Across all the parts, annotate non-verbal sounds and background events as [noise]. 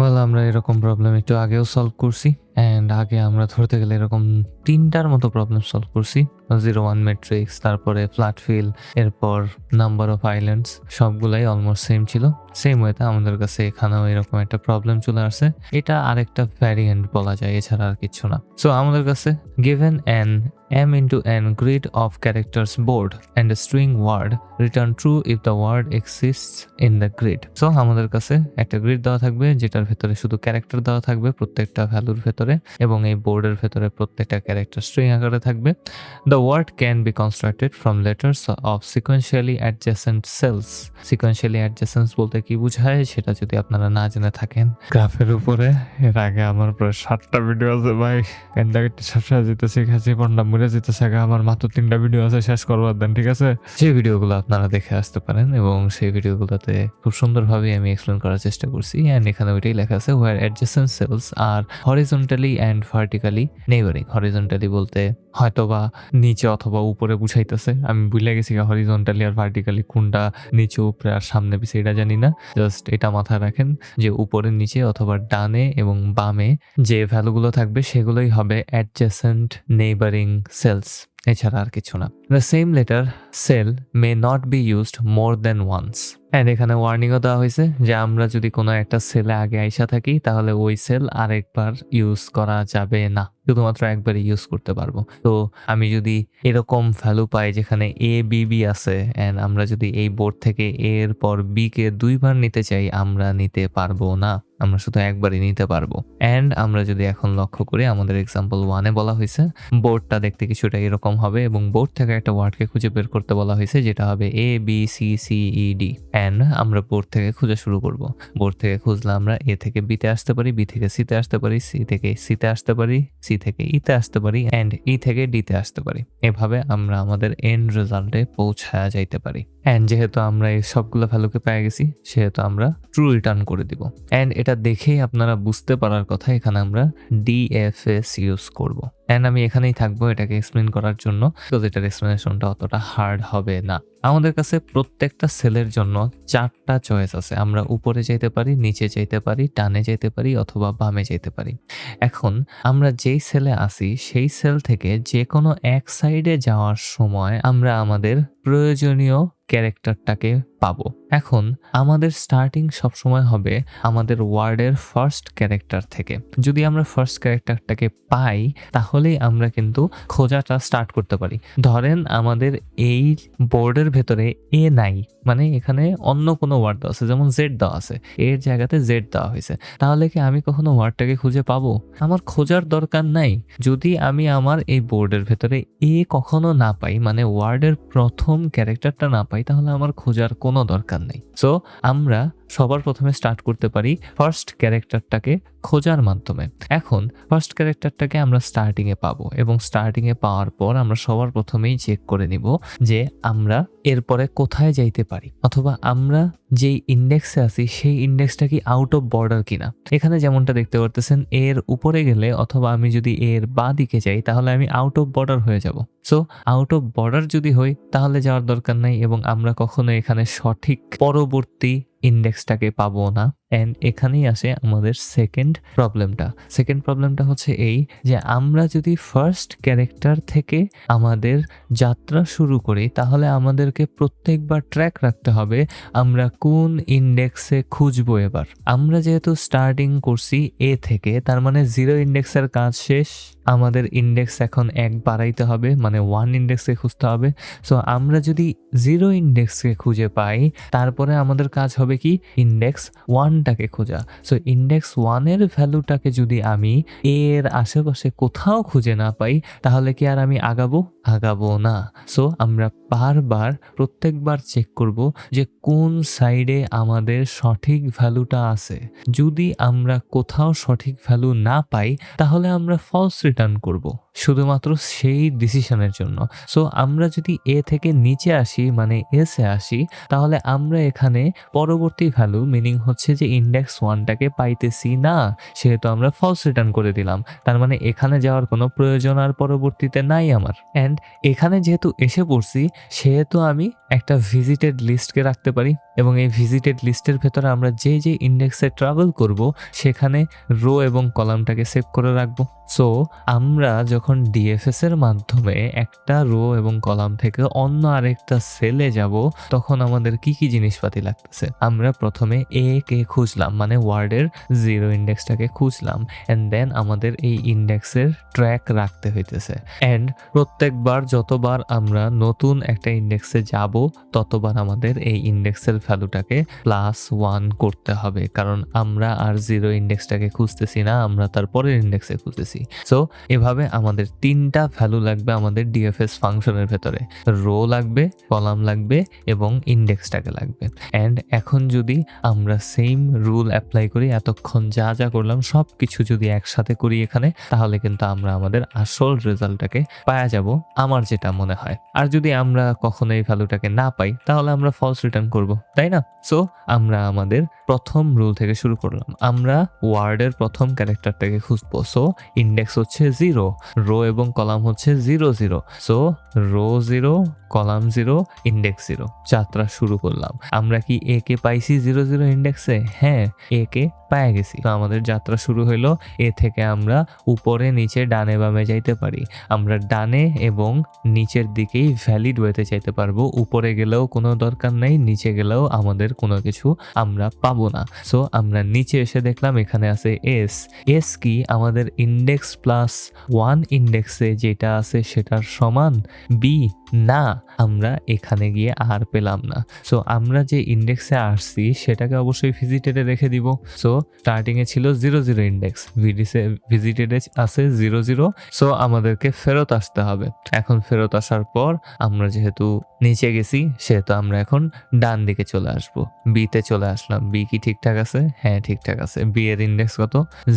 Well আমরা এরকম problem একটু আগেও সলভ করছি অ্যান্ড আগে আমরা ধরতে গেলে এরকম তিনটার মতো প্রবলেম সলভ করছি। জিরো ওয়ান ম্যাট্রিক্স তারপরে ফ্ল্যাট ফিল এরপর নাম্বার অফ আইল্যান্ডস সবগুলাই অলমোস্ট সেম ছিল। সেম ওয়েতে আমাদের কাছে এখানেও এরকম একটা প্রবলেম চলে আসছে। এটা আরেকটা ভ্যারিয়েন্ট বলা যায়, এছাড়া আর কিছু না। সো আমাদের কাছে given an m into n, grid of characters, board, and a string word. Return true if the word exists in the grid. So আমাদের কাছে একটা গ্রিড দেওয়া থাকবে, যেটার ভেতরে শুধু ক্যারেক্টার দেওয়া থাকবে, প্রত্যেকটা ভ্যালুর ভেতরে, এবং এই বোর্ডের ভেতরে প্রত্যেকটা ক্যারেক্টার স্ট্রিং আকারে থাকবে। The word can be constructed from letters of sequentially adjacent cells sequentially adjacency বলতে কি বোঝায়, সেটা যদি আপনারা না জেনে থাকেন। গ্রাফের উপরে, এর আগে আমার প্রায় সাতটা ভিডিও আছে ভাই। ক্যান্ডাকেটটি সবসময় যেতেছে খাসি পন্ডা মরে যেতেছে আগে আমার মাত্র তিনটা ভিডিও আছে, শেষ করবার দেন, ঠিক আছে? সেই ভিডিওগুলো আপনারা দেখে আসতে পারেন এবং সেই ভিডিওগুলোতে খুব সুন্দরভাবে আমি এক্সপ্লেন করার চেষ্টা করছি অ্যান্ড এখানে ওইটাই লেখা আছে where adjacent cells R horizontally and vertically neighbouring horizontally বলতে হয়তোবা নিচে অথবা উপরে বুঝাইতেছে। আমি ভুলে গেছি হরিজন্টালি আর ভার্টিক্যালি কোনটা নিচে, উপরে আর সামনে পিছিয়ে এটা জানি না। জাস্ট এটা মাথায় রাখেন যে, উপরে, নিচে অথবা ডানে এবং বামে যে ভ্যালুগুলো থাকবে সেগুলোই হবে অ্যাডজাসেন্ট নেইবারিং সেলস এছাড়া আর কিছু না। The same letter cell may not be used more than once and এখানে ওয়ার্নিংও দেওয়া হয়েছে যে আমরা যদি কোনো একটা সেলে আগে আইসা থাকি, তাহলে ওই সেল আরেকবার ইউজ করা যাবে না। শুধুমাত্র একবারই ইউজ করতে পারব। তো আমি যদি এরকম ভ্যালু পাই যেখানে এ বি বি আছে অ্যান্ড আমরা যদি এই বোর্ড থেকে এর পর বি কে দুইবার নিতে চাই, আমরা নিতে পারব না। আমরা শুধু একবারই নিতে পারব। অ্যান্ড আমরা যদি এখন লক্ষ্য করি, আমাদের এক্সাম্পল ওয়ানে বলা হয়েছে বোর্ডটা দেখতে কিছুটা এরকম হবে এবং বোর্ড থেকে একটা ওয়ার্ডকে খুঁজে বের করতে বলা হয়েছে, যেটা হবে A B C C E D and আমরা বোর্ড থেকে খুঁজে শুরু করব। বোর্ড থেকে খুঁজলে আমরা এ থেকে বিতে আসতে পারি বি থেকে সিতে আসতে পারি সি থেকে সিতে আসতে পারি সি থেকে ইতে আসতে পারি অ্যান্ড ই থেকে ডিতে আসতে পারি। এভাবে আমরা আমাদের এন্ড রেজাল্টে পৌঁছায়া যাইতে পারি। অ্যান্ড যেহেতু আমরা এই সবগুলো ভ্যালুকে পেয়ে গেছি, সেহেতু আমরা ট্রু রিটার্ন করে দিব। অ্যান্ড এটা দেখেই আপনারা বুঝতে পারার কথা এখানে আমরা ডিএফএস ইউজ করব। অ্যান্ড আমি এখানেই থাকব এটাকে এক্সপ্লেন করার জন্য তো এটার এক্সপ্লেনেশনটা অতটা হার্ড হবে না। আমাদের কাছে প্রত্যেকটা সেলের জন্য চারটা চয়েস আছে। আমরা উপরে যেতে পারি, নিচে যেতে পারি টানে যেতে পারি, অথবা বামে যেতে পারি। এখন আমরা যেই সেলে আসি সেই সেল থেকে যে কোনো এক সাইডে যাওয়ার সময় আমরা আমাদের প্রয়োজনীয় ক্যারেক্টারটাকে পাবো। এখন আমাদের স্টার্টিং সবসময় হবে আমাদের ওয়ার্ডের ফার্স্ট ক্যারেক্টার থেকে। যদি আমরা ফার্স্ট ক্যারেক্টারটাকে পাই, তাহলেই আমরা কিন্তু খোঁজাটা স্টার্ট করতে পারি। ধরেন আমাদের এই বোর্ডের ভেতরে এ নাই মানে এখানে অন্য কোনো ওয়ার্ড দেওয়া আছে, যেমন জেড দেওয়া আছে। এর জায়গাতে জেড দেওয়া হয়েছে। তাহলে কি আমি কখনো ওয়ার্ডটাকে খুঁজে পাবো? আমার খোঁজার দরকার নাই। যদি আমি আমার এই বোর্ডের ভেতরে এ কখনো না পাই মানে ওয়ার্ডের প্রথম ক্যারেক্টারটা না পাই, তাহলে আমার খোঁজার কোনো দরকার নেই। সো আমরা সবার প্রথমে স্টার্ট করতে পারি ফার্স্ট ক্যারেক্টারটাকে খোঁজার মাধ্যমে। এখন ফার্স্ট ক্যারেক্টারটাকে আমরা স্টার্টিং এ পাবো এবং স্টার্টিং এ পাওয়ার পর আমরা সবার প্রথমেই চেক করে নিব যে আমরা এরপরে কোথায় যাইতে পারি অথবা আমরা যেই ইন্ডেক্সে আছি সেই ইন্ডেক্সটা কি আউট অফ বর্ডার কিনা। এখানে যেমনটা দেখতে পারতেছেন, এর উপরে গেলে অথবা আমি যদি এর বা দিকে যাই তাহলে আমি আউট অফ বর্ডার হয়ে যাব। সো আউট অফ বর্ডার যদি হই তাহলে যাওয়ার দরকার নাই এবং আমরা কখনো এখানে সঠিক পরবর্তী ইন্ডেক্সটাকে পাবো না। অ্যান্ড এখানেই আসে আমাদের সেকেন্ড প্রবলেমটা সেকেন্ড প্রবলেমটা হচ্ছে এই যে আমরা যদি ফার্স্ট ক্যারেক্টার থেকে আমাদের যাত্রা শুরু করি, তাহলে আমাদেরকে প্রত্যেকবার ট্র্যাক রাখতে হবে আমরা কোন ইন্ডেক্সে খুঁজবো এবার। আমরা যেহেতু স্টার্টিং করছি এ থেকে, তার মানে জিরো ইন্ডেক্সের কাজ শেষ। আমাদের ইন্ডেক্স এখন এক বাড়াইতে হবে মানে ওয়ান ইন্ডেক্সে খুঁজতে হবে। সো আমরা যদি জিরো ইন্ডেক্সকে খুঁজে পাই, তারপরে আমাদের কাজ হবে কি? ইন্ডেক্স ওয়ানটাকে খোঁজা। সো ইন্ডেক্স ওয়ানের ভ্যালুটাকে যদি আমি এর আশেপাশে কোথাও খুঁজে না পাই, তাহলে কি আর আমি আগাবো? আগাবো না। সো আমরা বারবার, প্রত্যেকবার চেক করব যে কোন সাইডে আমাদের সঠিক ভ্যালুটা আছে। যদি আমরা কোথাও সঠিক ভ্যালু না পাই, তাহলে আমরা ফলস রিটার্ন করব। শুধুমাত্র সেই ডিসিশনের জন্য। সো আমরা যদি এ থেকে নিচে আসি মানে এসে আসি, তাহলে আমরা এখানে পরবর্তী ভ্যালু মিনিং হচ্ছে যে ইন্ডেক্স ওয়ানটাকে পাইতেছি না, সেহেতু আমরা ফলস রিটার্ন করে দিলাম। তার মানে এখানে যাওয়ার কোনো প্রয়োজন আর পরবর্তীতে নাই আমার। অ্যান্ড এখানে যেহেতু এসে পড়ছি, সেহেতু আমি একটা ভিজিটেড লিস্টকে রাখতে পারি এবং এই ভিজিটেড লিস্টের ভেতরে আমরা যে যে ইন্ডেক্সে ট্রাভেল করব, সেখানে রো এবং কলামটাকে সেভ করে রাখব। সো আমরা যখন ডিএফএস এর মাধ্যমে একটা রো এবং কলাম থেকে অন্য আরেকটা সেলে যাব, তখন আমাদের কি কি জিনিসপাতি লাগতেছে? আমরা প্রথমে এ কে খুঁজলাম মানে ওয়ার্ডের জিরো ইন্ডেক্সটাকে খুঁজলাম অ্যান্ড দেন আমাদের এই ইন্ডেক্সের ট্র্যাক রাখতে হইতেছে। অ্যান্ড প্রত্যেকবার যতবার আমরা নতুন একটা ইন্ডেক্সে যাব, ততবার আমাদের এই ইন্ডেক্সের ভ্যালুটাকে প্লাস ওয়ান করতে হবে, কারণ আমরা আর জিরো ইন্ডেক্সটাকে খুঁজতেছি না, আমরা তার পরের ইন্ডেক্সে খুঁজতেছি। সো এভাবে আমাদের তিনটা ভ্যালু লাগবে আমাদের ডিএফএস ফাংশনের ভেতরে। রো লাগবে কলাম লাগবে এবং ইন্ডেক্সটাকে লাগবে। অ্যান্ড এখন যদি আমরা সেম রুল অ্যাপ্লাই করি, এতক্ষণ যা যা করলাম সব কিছু যদি একসাথে করি এখানে, তাহলে কিন্তু আমরা আমাদের আসল রেজাল্টটাকে পাওয়া যাব, আমার যেটা মনে হয়। আর যদি আমরা কখনো এই ভ্যালুটাকে না পাই, তাহলে আমরা ফলস রিটার্ন করব, তাই না? সো আমরা আমাদের প্রথম রুল থেকে শুরু করলাম। আমরা ওয়ার্ডের প্রথম ক্যারেক্টারটাকে খুঁজবো। সো ইন্ডেক্স হচ্ছে জিরো রো এবং কলাম হচ্ছে zero zero so row zero column zero index zero যাত্রা শুরু করলাম। আমরা কি এ কে পাইছি জিরো জিরো ইন্ডেক্সে হ্যাঁ এ কে পায়ে গেছি। তো আমাদের যাত্রা শুরু হইল। এ থেকে আমরা উপরে, নিচে, ডানে, বামে যাইতে পারি। আমরা ডানে এবং নিচের দিকেই ভ্যালিড ওয়েতে চাইতে পারব। উপরে গেলেও কোনো দরকার নেই, নিচে গেলেও আমাদের কোনো কিছু আমরা পাবো না। সো আমরা নিচে এসে দেখলাম এখানে আছে এস এস কি আমাদের ইন্ডেক্স প্লাস ওয়ান ইন্ডেক্সে যেটা আছে সেটার সমান বি না, আমরা এখানে গিয়ে আর পেলাম না। সো আমরা যে ইন্ডেক্সে আসছি, সেটাকে অবশ্যই ভিজিটেডে রেখে দিব। সো স্টার্টিংয়ে ছিল জিরো জিরো ইন্ডেক্স ভিডিসে ভিজিটেডে আছে জিরো জিরো সো আমাদেরকে ফেরত আসতে হবে। এখন ফেরত আসার পর, আমরা যেহেতু নিচে গেছি, সেহেতু আমরা এখন ডান দিকে চলে আসব। বিতে চলে আসলাম। বি কি ঠিকঠাক আছে? হ্যাঁ ঠিকঠাক আছে। বি এর ইন্ডেক্স কত?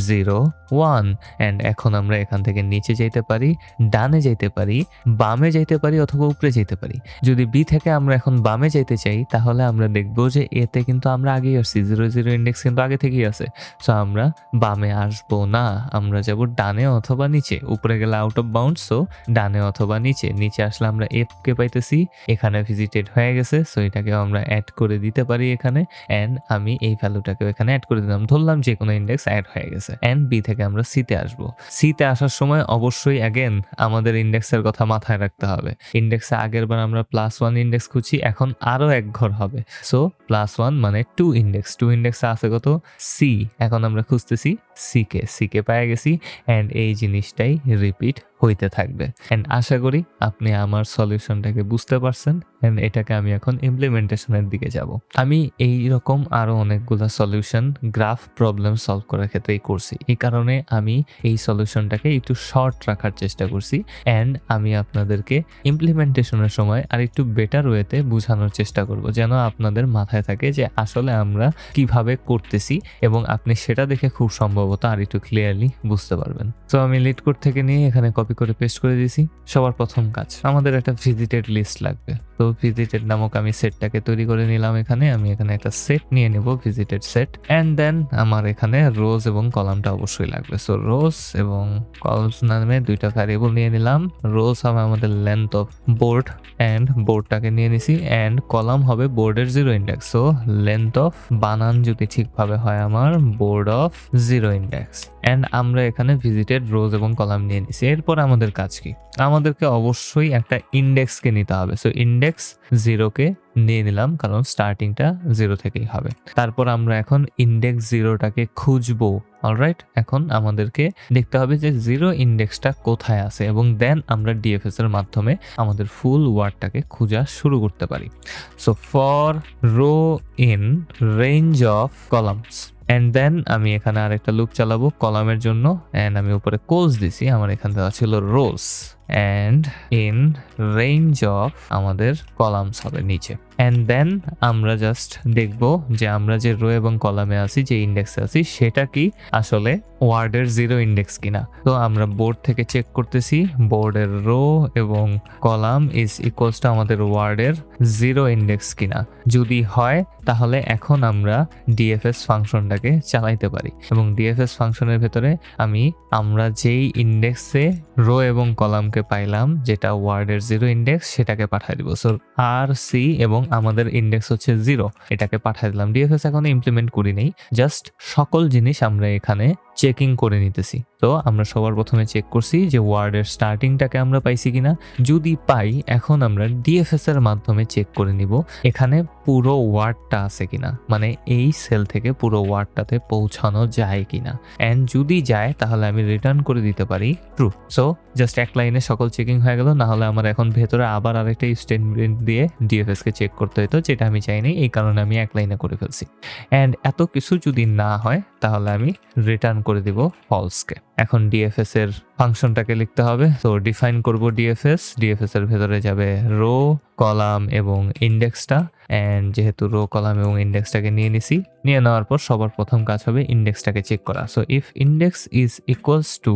জিরো ওয়ান অ্যান্ড এখন আমরা এখান থেকে নিচে যেতে পারি, ডানে যেতে পারি, বামে যেতে পারি অথবা উপরে যেতে পারি। যদি বি থেকে আমরা এখন বামে যেতে চাই, তাহলে আমরা দেখব যে এতে কিন্তু আমরা আগেই আসছি জিরো জিরো ইন্ডেক্স কিন্তু আগে থেকেই আছে। সো আমরা বামে আসব না, আমরা যাব ডানে অথবা নিচে। উপরে গেলে আউট অফ বাউন্ড সো ডানে অথবা নিচে। নিচে আসলে আমরা এফ কে পাইতেছি, এখানে ভিজিটেড হয়ে গেছে সো এটাকে আমরা অ্যাড করে দিতে পারি এখানে। অ্যান্ড আমি এই ভ্যালুটাকে এখানে অ্যাড করে দিলাম। ধরলাম যে কোনো ইন্ডেক্স অ্যাড হয়ে গেছে। অ্যান্ড বি থেকে আমরা সিতে আসব। সিতে আসার সময় অবশ্যই অ্যাগেন আমাদের ইন্ডেক্সের কথা মাথায় রাখতে হবে। ইন্ডেক্সে আগের বার আমরা প্লাস ওয়ান ইন্ডেক্স খুঁজছি, এখন আরও এক ঘর হবে। সো প্লাস ওয়ান মানে টু ইন্ডেক্স টু ইন্ডেক্সে আছে কত? সি এখন আমরা খুঁজতেছি সিকে সিকে পায়ে গেছি অ্যান্ড এই জিনিসটাই রিপিট হইতে থাকবে। অ্যান্ড আশা করি আপনি আমার সলিউশনটাকে বুঝতে পারছেন অ্যান্ড এটাকে আমি এখন ইমপ্লিমেন্টেশনের দিকে যাব। আমি এই রকম আরও অনেকগুলো সলিউশন গ্রাফ প্রবলেম সলভ করার ক্ষেত্রেই করছি এই কারণে আমি এই সলিউশনটাকে একটু শর্ট রাখার চেষ্টা করছি অ্যান্ড আমি আপনাদেরকে ইমপ্লিমেন্টেশনের সময় আর একটু বেটার ওয়েতে বোঝানোর চেষ্টা করব, যেন আপনাদের মাথায় থাকে যে আসলে আমরা কীভাবে করতেছি এবং আপনি সেটা দেখে খুব সম্ভবত আর একটু ক্লিয়ারলি বুঝতে পারবেন। তো আমি লিড কোড থেকে নিয়ে এখানে কপি করে পেস্ট করে দিয়েছি। সবার প্রথম কাজ। আমাদের একটা ভিজিটেড লিস্ট লাগবে। তো ভিজিটেড নামক আমি সেটটাকে তৈরি করে নিলাম এখানে। আমি এখানে একটা সেট নিয়ে নেব ভিজিটেড সেট অ্যান্ড দেন আমার এখানে রোজ এবং কলামটা অবশ্যই লাগবে। সো রোজ এবং কলমস নামে দুইটা ভ্যারিয়েবল নিয়ে নিলাম। রোজ হবে আমাদের লেন্থ অফ বোর্ড অ্যান্ড বোর্ডটাকে নিয়ে নিছি অ্যান্ড কলাম হবে বোর্ডের zero index so length of বানান যদি ঠিকভাবে হয় আমার board of zero index and আমরা এখানে ভিজিটেড রোজ এবং কলাম নিয়ে নিছি। এরপর আমাদের কাজ কি? আমাদেরকে অবশ্যই একটা ইন্ডেক্সকে নিতে হবে। সো ইন্ডেক্স জিরোকে নিয়ে নিলাম, কারণ স্টার্টিংটা জিরো থেকেই হবে। তারপর আমরা এখন ইন্ডেক্স জিরোটাকে খুঁজবো। অলরাইট এখন আমাদেরকে দেখতে হবে যে জিরো ইন্ডেক্সটা কোথায় আছে এবং দেন আমরা ডিএফএস এর মাধ্যমে আমাদের ফুল ওয়ার্ডটাকে খোঁজা শুরু করতে পারি। So for row in range of columns and then আমি এখানে আরেকটা লুপ চালাবো কলামের জন্য অ্যান্ড আমি উপরে কোজ দিছি, আমার এখান দেওয়া ছিল rows and in range of আমাদের কলামস হবে নিচে। অ্যান্ড দেন আমরা জাস্ট দেখব যে আমরা যে রো এবং কলামে আছি, যে ইন্ডেক্সে আছি, সেটা কি আসলে ওয়ার্ডের জিরো ইন্ডেক্স কিনা। তো আমরা বোর্ড থেকে চেক করতেছি বোর্ডের রো এবং কলাম ইজ ইকুয়ালস টু আমাদের ওয়ার্ডের জিরো ইন্ডেক্স কিনা। যদি হয়, তাহলে এখন আমরা ডিএফএস ফাংশনটাকে চালাইতে পারি। এবং ডিএফএস ফাংশনের ভেতরে আমি আমরা যেই ইন্ডেক্সে রো এবং কলামকে পাইলাম যেটা ওয়ার্ডের জিরো ইন্ডেক্স সেটাকে পাঠিয়ে দিব। সো আর সি এবং আমাদের ইন্ডেক্স হচ্ছে জিরো এটাকে পাঠিয়ে দিলাম। ডিএফএস এখন ইমপ্লিমেন্ট করি নেই। জাস্ট সকল জিনিস আমরা এখানে চেকিং করে নিতেছি। তো আমরা সবার প্রথমে চেক করছি যে ওয়ার্ডের স্টার্টিংটাকে আমরা পাইছি কিনা। যদি পাই, এখন আমরা ডিএফএস এর মাধ্যমে চেক করে নিব এখানে পুরো ওয়ার্ডটা আছে কিনা। মানে এই সেল থেকে পুরো ওয়ার্ডটাতে পৌঁছানো যায় কিনা। অ্যান্ড যদি যায়, তাহলে আমি রিটার্ন করে দিতে পারি। ট্রু সো জাস্ট এক লাইনে সকল চেকিং হয়ে গেল না হলে আমার এখন ভেতরে আবার আরেকটা স্টেটমেন্ট দিয়ে ডিএফএস কে চেক করতে হতো যেটা আমি চাইনি, এই কারণে আমি এক লাইনে করে ফেলছি। অ্যান্ড এত কিছু যদি না হয়, তাহলে আমি রিটার্ন করে দিব ফলসকে এখন ডিএফএস এর ফাংশনটাকে লিখতে হবে। তো ডিফাইন করব ডিএফএস ডিএফএস এর ভেতরে যাবে রো কলাম এবং ইন্ডেক্সটা অ্যান্ড যেহেতু রো কলাম এবং ইন্ডেক্সটাকে নিয়ে নিছি, নিয়ে নেওয়ার পর সবার প্রথম কাজ হবে ইন্ডেক্সটাকে চেক করা। So if index is equals to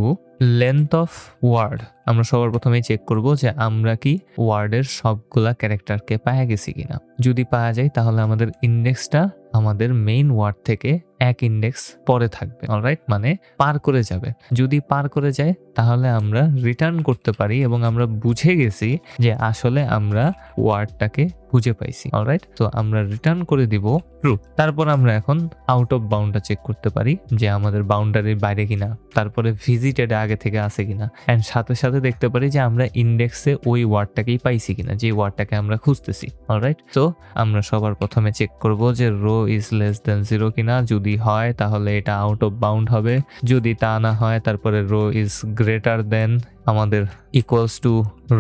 length of word আমরা সবার প্রথমে চেক করব যে আমরা কি ওয়ার্ডের সবগুলা ক্যারেক্টারকে পাওয়া গেছি কিনা। যদি পাওয়া যায় তাহলে আমাদের ইন্ডেক্সটা আমাদের মেইন ওয়ার্ড থেকে এক ইন্ডেক্স পরে থাকবে অলরাইট মানে পার করে যাবে। যদি পার করে যায়, তাহলে আমরা রিটার্ন করতে পারি এবং আমরা বুঝে গেছি যে আসলে আমরা ওয়ার্ডটাকে খুঁজে পাইছি অলরাইট তো আমরা রিটার্ন করে দিব ট্রু তারপর আমরা এখন আউট অফ বাউন্ডটা চেক করতে পারি যে আমাদের বাউন্ডারির বাইরে কিনা, তারপরে ভিজিটেড আগে থেকে আছে কিনা। অ্যান্ড সাথে সাথে দেখতে পারি যে আমরা ইন্ডেক্সে ওই ওয়ার্ডটাকেই পাইছি কিনা, যে ওয়ার্ডটাকে আমরা খুঁজতেছি অলরাইট তো আমরা সবার প্রথমে চেক করব যে row is less than zero কিনা, যদি হয়, তাহলে এটা আউট অফ বাউন্ড হবে। যদি তা না হয়, তারপরে রো ইজ গ্রেটার দেন আমাদের ইকুয়ালস টু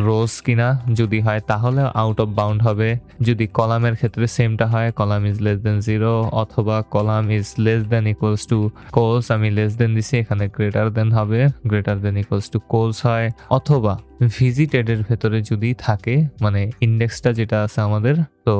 রোজ কিনা যদি হয় তাহলে আউট অফ বাউন্ড হবে। যদি কলামের ক্ষেত্রে সেমটা হয় column is less than zero অথবা column is less than equals to cols আমি লেস দেন দিছি, এখানে গ্রেটার দেন হবে greater than equals to cols হয়। অথবা ভিজিটেডের ভেতরে যদি থাকে মানে ইন্ডেক্সটা যেটা আছে আমাদের, তো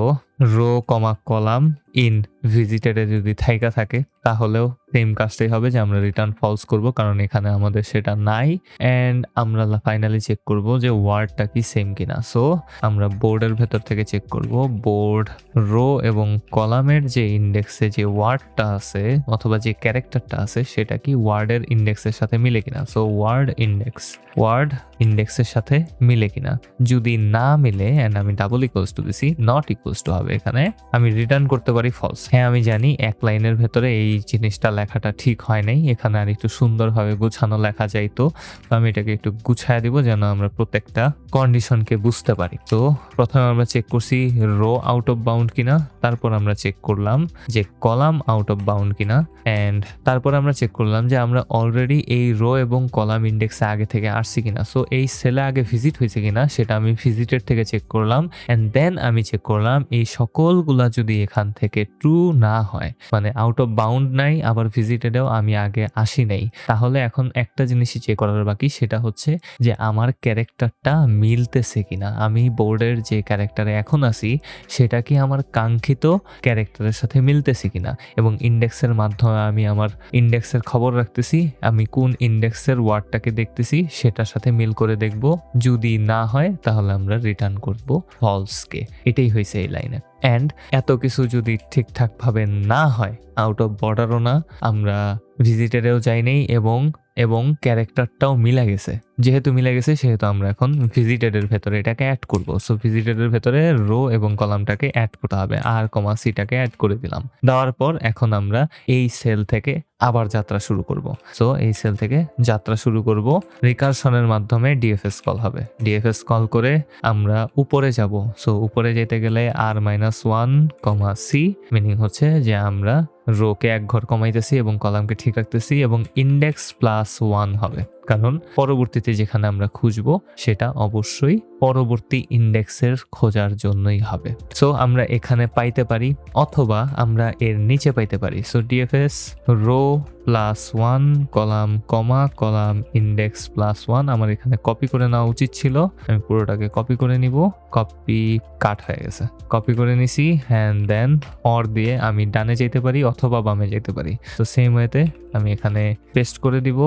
রো কমা কলাম ইন ভিজিটেডে যদি থাইকা থাকে, তাহলেও সেম কাজটাই হবে যে আমরা রিটার্ন ফলস করব, কারণ এখানে আমাদের সেটা নাই। অ্যান্ড আমরা ফাইনালি চেক করব যে ওয়ার্ডটা কি সেম কিনা। সো আমরা বোর্ডের ভেতর থেকে চেক করব। বোর্ড রো এবং কলামের যে ইন্ডেক্সে যে ওয়ার্ডটা আছে, অথবা যে ক্যারেক্টারটা আছে, সেটা কি ওয়ার্ডের ইন্ডেক্সের সাথে মিলে কিনা। সো ওয়ার্ড ইন্ডেক্স ওয়ার্ড ইন্ডেক্সের সাথে মিলে কিনা। যদি না মিলে অ্যান্ড আমি ডাবল ইকুয়ালস টু দিছি নট ইকুয়ালস টু হবে এখানে, আমি রিটার্ন করতে পারি ফলস হ্যাঁ আমি জানি এক লাইনের ভেতরে এই জিনিসটা লেখাটা ঠিক হয় নাই, এখানে আর একটু সুন্দরভাবে গুছানো লেখা যাইতো তো আমি এটাকে একটু গুছায় দিব যেন আমরা প্রত্যেকটা কন্ডিশনকে বুঝতে পারি। তো প্রথমে আমরা চেক করছি রো আউট অফ বাউন্ড কিনা, তারপর আমরা চেক করলাম যে কলাম আউট অফ বাউন্ড কিনা অ্যান্ড তারপর আমরা চেক করলাম যে আমরা অলরেডি এই রো এবং কলাম ইন্ডেক্সে আগে থেকে আসছি কিনা। সো এই সেলে আগে ভিজিট হয়েছে কিনা সেটা আমি ভিজিটের থেকে চেক করলাম অ্যান্ড দেন আমি চেক করলাম এই সকলগুলা যদি এখান থেকে ট্রু না হয় মানে আউট অফ বাউন্ড নাই, আবার ভিজিটেডেও আমি আগে আসি নাই, তাহলে এখন একটা জিনিসই চেক করার বাকি, সেটা হচ্ছে যে আমার ক্যারেক্টারটা মিলতেছে কিনা, আমি বোর্ডের যে ক্যারেক্টারে এখন আছি, সেটা কি আমার কাঙ্ক্ষিত ক্যারেক্টারের সাথে মিলতেছে কিনা, এবং ইন্ডেক্সের মাধ্যমে আমি আমার ইন্ডেক্সের খবর রাখতেছি, আমি কোন ইন্ডেক্সের ওয়ার্ডটাকে দেখতেছি, সেটার সাথে মিল করে দেখব। যদি না হয়, তাহলে আমরা রিটার্ন করব ফলসকে এটাই হয়েছে এই লাইনে অ্যান্ড এত কিছু যদি ঠিকঠাকভাবে না হয় আউট অফ বর্ডারও না, আমরা ভিজিটারেও যাই নেই এবং এবং ক্যারেক্টারটাও মিলা গেছে। যেহেতু মিলে গেছে, সেহেতু আমরা এখন ভিজিটেডের ভেতরে এটাকে অ্যাড করব। সো ভিজিটেডের ভেতরে রো এবং কলামটাকে অ্যাড করতে হবে। আর কমা সিটাকে অ্যাড করে দিলাম। দেওয়ার পর এখন আমরা এই সেল থেকে আবার যাত্রা শুরু করব। সো এই সেল থেকে যাত্রা শুরু করব। রিকারশনের মাধ্যমে ডিএফএস কল হবে। ডিএফএস কল করে আমরা উপরে যাব। সো উপরে যেতে গেলে r minus one comma c meaning হচ্ছে যে আমরা রোকে এক ঘর কমাইতেছি এবং কলামকে ঠিক রাখতেছি এবং ইন্ডেক্স প্লাস ওয়ান হবে। কারণ পরবর্তীতে যেখানে আমরা খুঁজব, সেটা অবশ্যই পরবর্তী ইন্ডেক্সের খোঁজার জন্যই হবে। সো আমরা এখানে পাইতে পারি অথবা আমরা এর নিচে পাইতে পারি। So DFS row plus one, column, comma, column index plus one আমার এখানে কপি করে নেওয়া উচিত ছিল। আমি পুরোটাকে কপি করে নিব। কপি কাট হয়ে গেছে। কপি করে নিছি অ্যান্ড দেন অর দিয়ে আমি ডানে যেতে পারি অথবা বামে যেতে পারি। তো সেম ওয়েতে আমি এখানে পেস্ট করে দিব।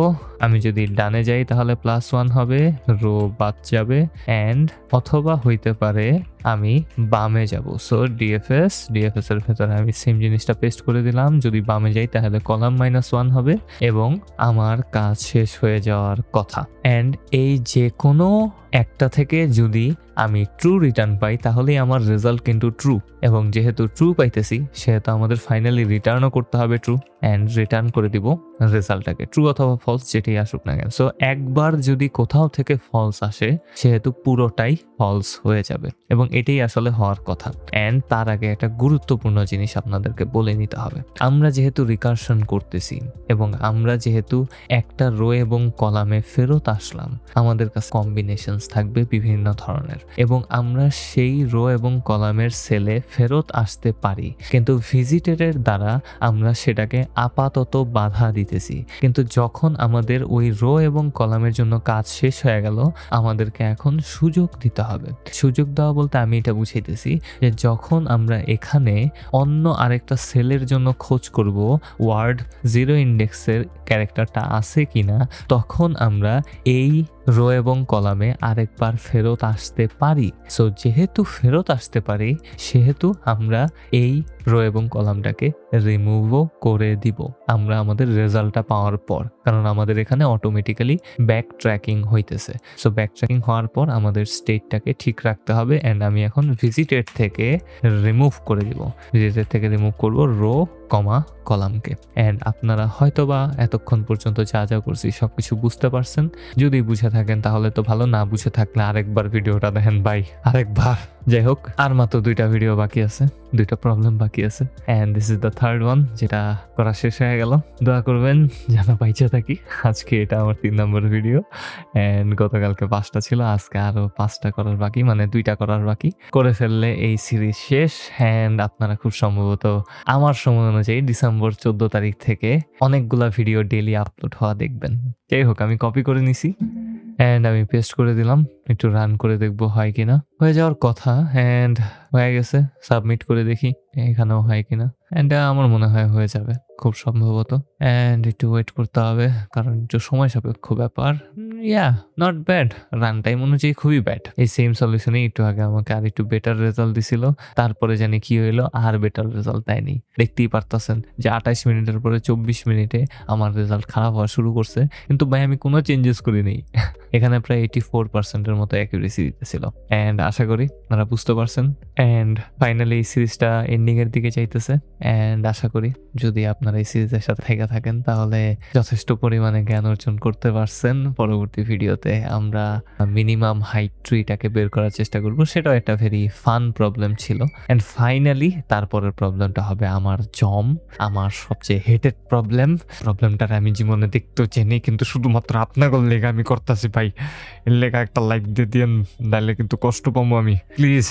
আমি যদি ডানে যাই তাহলে প্লাস ওয়ান হবে রো বাদ যাবে অ্যান্ড অথবা হইতে পারে আমি বামে যাব। সো ডিএফএস ডিএফএস এর ভেতরে আমি সেম জিনিসটা পেস্ট করে দিলাম। যদি বামে যাই, তাহলে কলাম মাইনাস ওয়ান হবে এবং আমার কাজ শেষ হয়ে যাওয়ার কথা। অ্যান্ড এই যে কোনো একটা থেকে যদি আমি ট্রু রিটার্ন পাই, তাহলেই আমার রেজাল্ট কিন্তু ট্রু এবং যেহেতু ট্রু পাইতেছি, সেহেতু আমাদের ফাইনালি রিটার্নও করতে হবে ট্রু অ্যান্ড রিটার্ন করে দিব রেজাল্টটাকে ট্রু অথবা ফলস যেটাই আসুক না কেন। সো একবার যদি কোথাও থেকে ফলস আসে, সেহেতু পুরোটাই ফলস হয়ে যাবে। এবং এটাই আসলে হওয়ার কথা। অ্যান্ড তার আগে একটা গুরুত্বপূর্ণ জিনিস আপনাদেরকে বলে নিতে হবে। আমরা যেহেতু রিকার্শন করতেছি, এবং আমরা যেহেতু একটা রো এবং কলামে ফেরত আসলাম, আমাদের কাছে কম্বিনেশনস থাকবে বিভিন্ন ধরনের। এবং আমরা সেই রো এবং কলামের সেলে ফেরত আসতে পারি। কিন্তু ভিজিটের দ্বারা আমরা সেটাকে আপাতত বাধা দিতেছি। কিন্তু যখন আমাদের ওই রো এবং কলামের জন্য কাজ শেষ হয়ে গেল, আমাদেরকে এখন সুযোগ দিতে হবে। সুযোগ দেওয়া বলতে আমি এটা বুঝাইতেছি যে যখন আমরা এখানে অন্য আরেকটা সেলের জন্য খোঁজ করব, ওয়ার্ড জিরো ইন্ডেক্সের ক্যারেক্টারটা আছে কিনা, তখন আমরা এই রো এবং কলামে আরেকবার ফেরত আসতে পারি। সো যেহেতু ফেরত আসতে পারি, সেহেতু আমরা এই রো এবং কলামটাকে রিমুভও করে দিব। আমরা আমাদের রেজাল্টটা পাওয়ার পর, কারণ আমাদের এখানে অটোমেটিক্যালি ব্যাক ট্র্যাকিং হইতেছে। সো ব্যাক ট্র্যাকিং হওয়ার পর আমাদের স্টেটটাকে ঠিক রাখতে হবে অ্যান্ড আমি এখন ভিজিটেড থেকে রিমুভ করে দিব। ভিজিটেড থেকে রিমুভ করব রো কমা কলামকে। অ্যান্ড আপনারা হয়তোবা এতক্ষণ পর্যন্ত যা যা করছি সব কিছু বুঝতে পারছেন। যদি বুঝে থাকেন তাহলে তো ভালো, না বুঝে থাকলে আরেকবার ভিডিওটা দেখেন ভাই, আরেকবার। যাই হোক, আর মাত্র দুইটা ভিডিও বাকি আছে, দুইটা প্রবলেম বাকি আছে। And this is the third one যেটা করা শেষ হয়ে গেল। দোয়া করবেন যেন পাইচে থাকি। আজকে এটা আমার তিন নম্বর ভিডিও অ্যান্ড গতকালকে পাঁচটা ছিল, আজকে আরও পাঁচটা করার বাকি মানে দুইটা করার বাকি। করে ফেললে এই সিরিজ শেষ। অ্যান্ড আপনারা খুব সম্ভবত আমার সময় অনুযায়ী ডিসেম্বর চোদ্দ তারিখ থেকে অনেকগুলা ভিডিও ডেলি আপলোড হওয়া দেখবেন। যাই হোক আমি কপি করে নিছি অ্যান্ড আমি পেস্ট করে দিলাম, একটু রান করে দেখব হয় কিনা। হয়ে যাওয়ার কথা অ্যান্ড হয়ে গেছে সাবমিট করে দেখি এখানেও হয় কিনা। অ্যান্ড আমার মনে হয় হয়ে যাবে, খুব সম্ভবত। অ্যান্ড একটু ওয়েট করতে হবে, কারণ একটু সময় সাপেক্ষ ব্যাপার। Yeah not bad run time অনুযায়ী খুবই ব্যাড এই সেম সলিউশনে একটু আগে আমাকে আর একটু বেটার রেজাল্ট দিছিল। তারপরে জানি কি হইল, আর বেটার রেজাল্ট দেয়নি। দেখতেই পারতেছেন যে আঠাশ মিনিটের পরে চব্বিশ মিনিটে আমার রেজাল্ট খারাপ হওয়া শুরু করছে। কিন্তু ভাই, আমি কোনো চেঞ্জেস করিনি। [laughs] এখানে প্রায় এইটি ফোর পার্সেন্টের মতো অ্যাকুরেসি দিতেছিল। অ্যান্ড আশা করি আপনারা বুঝতে পারছেন। অ্যান্ড ফাইনালি এই সিরিজটা এন্ডিং এর দিকে চাইতেছে অ্যান্ড আশা করি যদি আপনারা এই সিরিজের সাথে থেকে থাকেন, তাহলে যথেষ্ট পরিমাণে জ্ঞান অর্জন করতে পারছেন। পরবর্তী ভিডিওতে আমরা মিনিমাম হাইট ট্রিটাকে বের করার চেষ্টা করব। সেটাও একটা ভেরি ফান প্রবলেম ছিল। অ্যান্ড ফাইনালি তারপরের প্রবলেমটা হবে আমার জম, আমার সবচেয়ে হেটেড প্রবলেম প্রবলেমটার আমি জীবনে দেখতেও চেনি, কিন্তু শুধুমাত্র আপনাদের লেগে আমি করতেছি ভাই। এর একটা লাইক দিয়ে দিয়েন নাহলে কিন্তু কষ্ট পাবো আমি। প্লিজ